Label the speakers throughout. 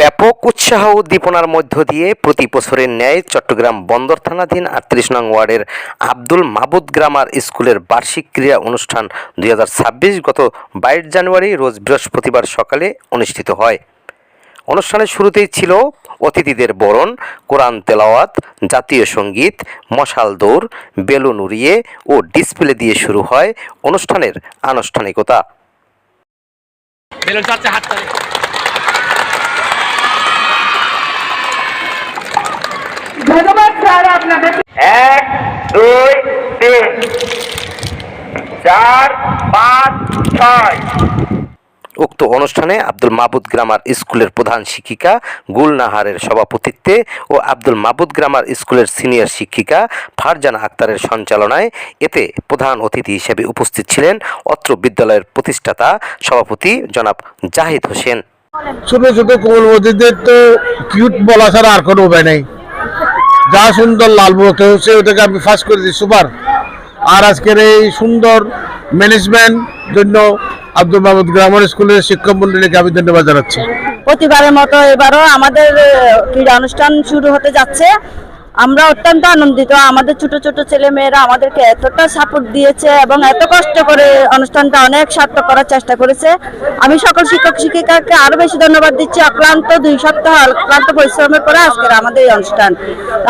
Speaker 1: ব্যাপক উৎসাহ উদ্দীপনার মধ্য দিয়ে প্রতি বছরের ন্যায় চট্টগ্রাম বন্দর থানাধীন আটত্রিশ নং ওয়ার্ডের আব্দুল মাহবুদ গ্রামার স্কুলের বার্ষিক ক্রীড়া অনুষ্ঠান দুই হাজার ছাব্বিশ গত বাইশ জানুয়ারি রোজ বৃহস্পতিবার সকালে অনুষ্ঠিত হয়। অনুষ্ঠানের শুরুতেই ছিল অতিথিদের বরণ, কোরআন তেলাওয়াত, জাতীয় সংগীত, মশাল দৌড়, বেলুন উড়িয়ে ও ডিসপ্লে দিয়ে শুরু হয় অনুষ্ঠানের আনুষ্ঠানিকতা।
Speaker 2: বেলুন চাচ্ছে হাত তালে।
Speaker 3: ধন্যবাদ স্যার আপনাদের।
Speaker 4: এক দুই তিন চার পাঁচ ছয়।
Speaker 1: উক্ত অনুষ্ঠানে আব্দুল মাহবুদ গ্রামার স্কুলের প্রধান শিক্ষিকা, গুলনাহারের সভাপতিত্বে ও আব্দুল মাহবুদ গ্রামার স্কুলের সিনিয়র শিক্ষিকা ফারজানা আক্তারের সঞ্চালনায় এতে প্রধান অতিথি হিসেবে উপস্থিত ছিলেন অত্র বিদ্যালয়ের প্রতিষ্ঠাতা সভাপতি জনাব জাহিদ হোসেন।
Speaker 5: ছোট ছোট কোমলমতিদের তো কিউট বলা ছাড়া আর কোনো উপায় নেই। যা সুন্দর লাল বকে হচ্ছে ওটাকে আমি ফার্স্ট করে দিই সুপার। আর আজকের এই সুন্দর ম্যানেজমেন্ট জন্য আব্দুল মাহমুদ গ্রামার স্কুলের শিক্ষক মন্ডলীকে আমি ধন্যবাদ জানাচ্ছি।
Speaker 6: প্রতিবারের মতো এবারও আমাদের ক্রীড়া অনুষ্ঠান শুরু হতে যাচ্ছে। আমরা অত্যন্ত আনন্দিত। আমাদের ছোট ছোট ছেলে মেয়েরা আমাদেরকে এতটা সাপোর্ট দিয়েছে এবং এত কষ্ট করে অনুষ্ঠানটা অনেক সার্থক করার চেষ্টা করেছে। আমি সকল শিক্ষক শিক্ষিকাকে আরও বেশি ধন্যবাদ দিচ্ছি। অক্লান্ত দুই সপ্তাহ অক্লান্ত পরিশ্রমের পরে আজকের আমাদের এই অনুষ্ঠান।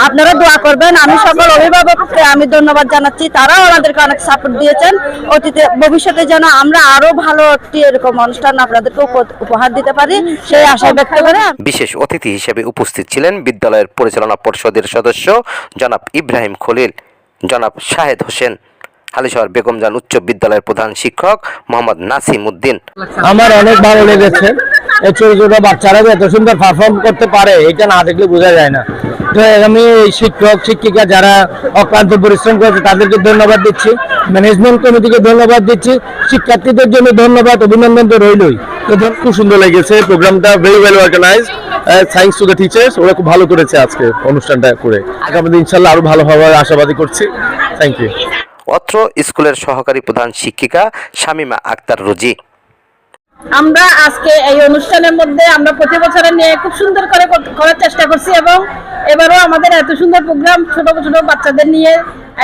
Speaker 6: আপনারা দোয়া করবেন। আমি সকল অভিভাবককে আমি ধন্যবাদ জানাচ্ছি। তারাও আমাদেরকে অনেক সাপোর্ট দিয়েছেন। অতীতে, ভবিষ্যতে যেন আমরা আরও ভালো একটি এরকম অনুষ্ঠান আপনাদেরকে উপহার দিতে পারি। সেই আশা ব্যক্ত করে
Speaker 1: বিশেষ অতিথি হিসেবে উপস্থিত ছিলেন বিদ্যালয়ের পরিচালনা পরিষদের সদস্য জনাব ইব্রাহিম খলিল, জনাব শাহেদ হোসেন, হালিশহর বেগমজান উচ্চ বিদ্যালয়ের প্রধান শিক্ষক মোহাম্মদ নাসিম উদ্দিন।
Speaker 5: আমার অনেক ভালো লেগেছে। এই ছোট ছোট বাচ্চারা এত সুন্দর পারফর্ম করতে পারে, এটা না দেখলে বোঝা যায় না। তো আমি এই শিক্ষক, শিক্ষিকা যারা অক্লান্ত পরিশ্রম করেছে, তাদেরকে ধন্যবাদ দিচ্ছি। ম্যানেজমেন্ট কমিটিকে ধন্যবাদ দিচ্ছি। শিক্ষার্থীদের জন্য ধন্যবাদ, অভিনন্দন তো রইলই।
Speaker 7: খুব সুন্দর লেগেছে। প্রোগ্রামটা very well organized thanks to the teachers ওরা খুব ভালো করেছে আজকে অনুষ্ঠানটা করে। আগামী দিন ইনশাল্লাহ আরও ভালো হওয়ার আশাবাদী করছি। থ্যাংক ইউ
Speaker 1: অত্র স্কুলের সহকারী প্রধান শিক্ষিকা শামিমা আক্তার রুজি।
Speaker 8: আমরা আজকে এই অনুষ্ঠানের মধ্যে আমরা প্রতি বছরের নিয়ে খুব সুন্দর করে করার চেষ্টা করছি এবং এবারও আমাদের এত সুন্দর প্রোগ্রাম ছোট ছোট বাচ্চাদের নিয়ে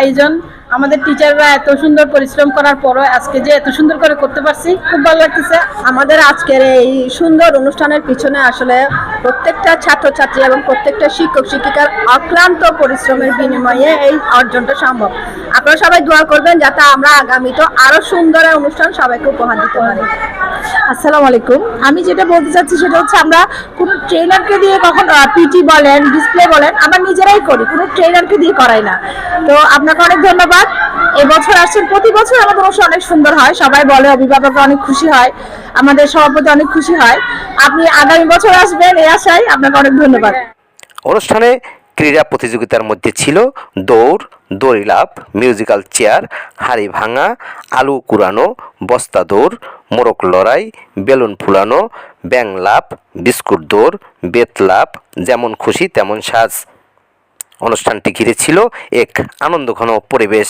Speaker 8: আয়োজন। আমাদের টিচাররা এত সুন্দর পরিশ্রম করার পরও আজকে যে এত সুন্দর করে করতে পারছি, খুব ভালো লাগতেছে।
Speaker 9: আমাদের আজকের এই সুন্দর অনুষ্ঠানের পিছনে আসলে প্রত্যেকটা ছাত্রছাত্রী এবং প্রত্যেকটা শিক্ষক, শিক্ষিকার অক্লান্ত পরিশ্রমের বিনিময়ে এই অর্জনটা সম্ভব। আপনারা সবাই দোয়া করবেন যাতে আমরা আগামীতে আরও সুন্দর অনুষ্ঠান সবাইকে উপহার দিতে পারি।
Speaker 8: আসসালামু আলাইকুম। আমি যেটা বলতে চাচ্ছি সেটা হচ্ছে আমরা কোনো ট্রেনারকে দিয়ে কখন পিটি বলেন ডিসপ্লে বলেন, আমরা নিজেরাই করি, কোনো ট্রেনারকে দিয়ে করাই না। তো আপনাকে অনেক ধন্যবাদ। এবছর আসছেন, প্রতি বছর আমাদের অনুষ্ঠান অনেক সুন্দর হয়, সবাই বলে, অভিভাবকরা অনেক খুশি হয়, আমাদের সভাপতি অনেক খুশি হয়। আপনি আগামী বছর আসবেন, এই আপনাকে অনেক ধন্যবাদ।
Speaker 1: অনুষ্ঠানে ক্রীড়া প্রতিযোগিতার মধ্যে ছিল দৌড়, দড়ি লাফ, মিউজিক্যাল চেয়ার, হাড়ি ভাঙা, আলু কুড়ানো, বস্তা দৌড় মোরক লড়াই, বেলুন ফুলানো ব্যাং লাফ, বিস্কুট দৌড়, বেত লাফ, যেমন খুশি তেমন সাজ। অনুষ্ঠানটি ঘিরে ছিল এক আনন্দঘন পরিবেশ।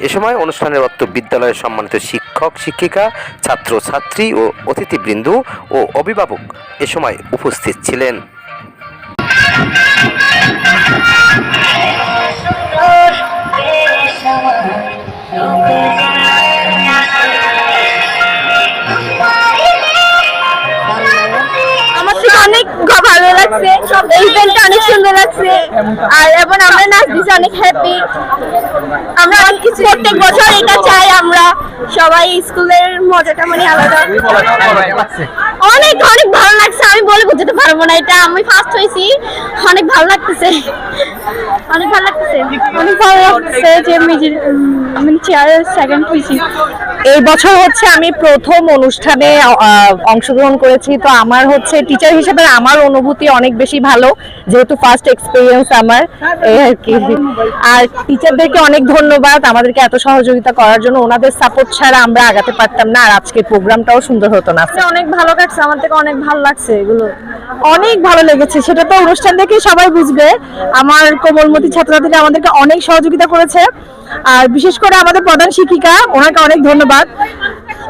Speaker 1: এ সময় অনুষ্ঠানের অর্থ বিদ্যালয়ের সম্মানিত শিক্ষক, শিক্ষিকা, ছাত্র, ছাত্রী ও অতিথিবৃন্দ ও অভিভাবক এ সময় উপস্থিত ছিলেন।
Speaker 6: আমার এই ইভেন্টটা অনেক সুন্দর লাগছে। আর এবং আমরা নাচ দিচ্ছি অনেক হ্যাপি আমরা অনেক কিছু প্রত্যেক বছর এটা চাই আমরা। সবাই স্কুলের মজাটা মানে আলাদা। অনেক অনেক ভালো লাগছে। আমি বলে বুঝতে পারব না এটা। আমি ফার্স্ট হয়েছি। অনেক ভালো লাগতেছে। অনেক ভালো লাগতেছে। অনেক ভালো লাগছে যে সেকেন্ড হয়েছি।
Speaker 8: এই বছর হচ্ছে আমি প্রথম অনুষ্ঠানে অংশগ্রহণ করেছি। তো আমার হচ্ছে টিচার হিসেবে আমার অনুভূতি অনেক বেশি ভালো। যেহেতু ফার্স্ট এক্সপিরিয়েন্স আমার এই আর কি। আর টিচারদেরকে অনেক ধন্যবাদ। আমাদেরকে এত সহযোগিতা করার জন্য। ওনাদের সাপোর্ট ছাড়া আমরা আগাতে পারতাম না। আর আজকের প্রোগ্রামটাও সুন্দর হতো না। অনেক ভালো লাগছে আমার থেকে অনেক ভালো লাগছে এগুলো। অনেক ভালো লেগেছে। সেটা তো অনুষ্ঠান দেখে সবাই বুঝবে। আমার কোমলমতি ছাত্রছাত্রীরা আমাদেরকে অনেক সহযোগিতা করেছে। আর বিশেষ করে আমাদের প্রধান শিক্ষিকা, ওনাকে অনেক ধন্যবাদ।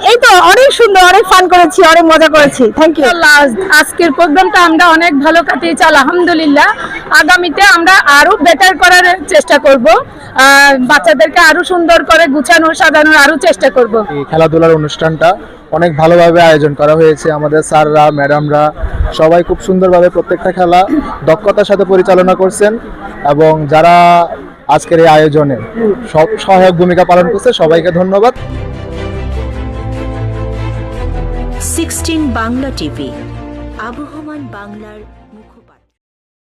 Speaker 10: এই তো অনেক সুন্দর অনেক ফান করেছি অনেক মজা করেছি। থ্যাংক ইউ লাস্ট
Speaker 8: আজকের প্রোগ্রামটা আমরা অনেক ভালো কাটিয়েছি আলহামদুলিল্লাহ। আগামীতে আমরা আরও বেটার করার চেষ্টা করব। বাচ্চাদেরকে আরও সুন্দর করে গুছানো সাজানোর আরও চেষ্টা করব।
Speaker 3: খেলাধুলার অনুষ্ঠানটা অনেক ভালোভাবে আয়োজন করা হয়েছে। আমাদের স্যাররা ম্যাডামরা সবাই খুব সুন্দরভাবে প্রত্যেকটা খেলা দক্ষতার সাথে পরিচালনা করছেন এবং যারা আজকের এই আয়োজনে সব সহায়ক ভূমিকা পালন করছে সবাইকে ধন্যবাদ।
Speaker 2: বাংলা টিভি। আবহমান বাংলার